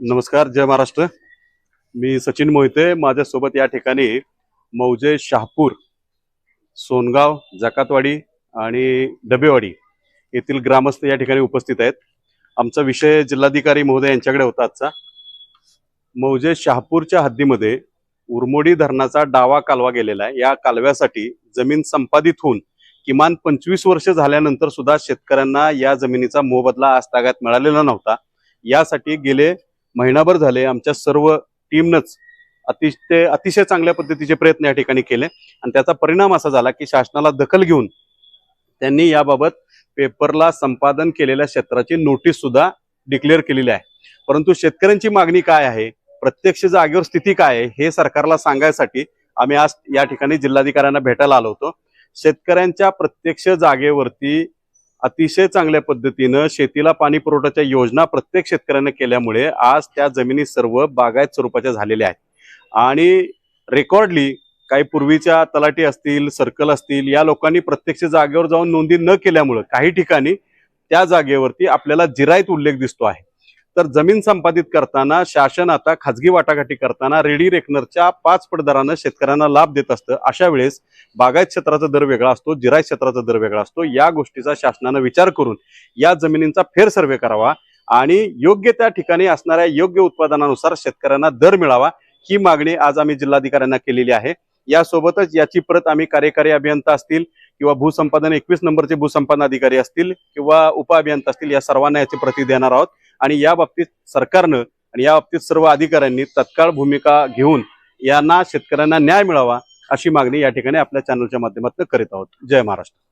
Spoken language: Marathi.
नमस्कार जय महाराष्ट्र. मी सचिन मोहिते माझ्यासोबत या ठिकाणी मौजे शहापूर सोनगाव जकातवाडी आणि डबेवाडी येथील ग्रामस्थ या ठिकाणी उपस्थित आहेत. आमचा विषय जिल्हाधिकारी महोदय यांच्याकडे होता आजचा. मौजे शहापूरच्या हद्दीमध्ये उरमोडी धरणाचा डावा कालवा गेलेला आहे. या कालव्यासाठी जमीन संपादित होऊन किमान पंचवीस वर्ष झाल्यानंतर सुद्धा शेतकऱ्यांना या जमिनीचा मोबदला आज तागात मिळालेला नव्हता. यासाठी गेले महिनाभर झाले. आमच्या सर्व टीमनंच अतिशय अतिशय चांगल्या पद्धतीचे प्रयत्न या ठिकाणी केले. आणि त्याचा परिणाम असा झाला की शासनाला दखल घेऊन त्यांनी याबाबत पेपरला संपादन केलेल्या क्षेत्राची नोटीस सुद्धा डिक्लेअर केलेली आहे. परंतु शेतकऱ्यांची मागणी काय आहे? प्रत्यक्ष जागेवर स्थिती काय आहे? हे सरकारला सांगायसाठी आम्ही आज या ठिकाणी जिल्हाधिकाऱ्यांना भेटायला आलो होतो. शेतकऱ्यांच्या प्रत्यक्ष जागेवरती अतिशय चांगल्या पद्धतीनं शेतीला पाणी पुरवठ्याच्या योजना प्रत्येक शेतकऱ्यानं केल्यामुळे आज त्या जमिनी सर्व बागायत स्वरूपाच्या झालेल्या आहेत. आणि रेकॉर्डली काही पूर्वीच्या तलाठी असतील सर्कल असतील या लोकांनी प्रत्यक्ष जागेवर जाऊन नोंदी न केल्यामुळं काही ठिकाणी त्या जागेवरती आपल्याला जिरायत उल्लेख दिसतो आहे. तर जमीन संपादित करताना शासन आता खाजगी वाटाघाटी करताना रेडी रेकनरच्या पाच पट दरानं शेतकऱ्यांना लाभ देत असतं. अशा वेळेस बागायत क्षेत्राचा दर वेगळा असतो जिरायत क्षेत्राचा दर वेगळा असतो. या गोष्टीचा शासनानं विचार करून या जमिनींचा फेर सर्वे करावा आणि योग्य त्या ठिकाणी असणाऱ्या योग्य उत्पादनानुसार शेतकऱ्यांना दर मिळावा. ही मागणी आज आम्ही जिल्हाधिकाऱ्यांना केलेली आहे. यासोबतच याची प्रत आम्ही कार्यकारी अभियंता असतील किंवा भूसंपादन एकवीस नंबरचे भूसंपादन अधिकारी असतील किंवा उपअभियंता असतील या सर्वांना याची प्रती देणार आहोत. आणि या बाबतीत सरकारनं आणि या बाबतीत सर्व अधिकाऱ्यांनी तत्काळ भूमिका घेऊन यांना शेतकऱ्यांना न्याय मिळावा अशी मागणी या ठिकाणी आपल्या चॅनलच्या माध्यमातून करीत आहोत. जय महाराष्ट्र.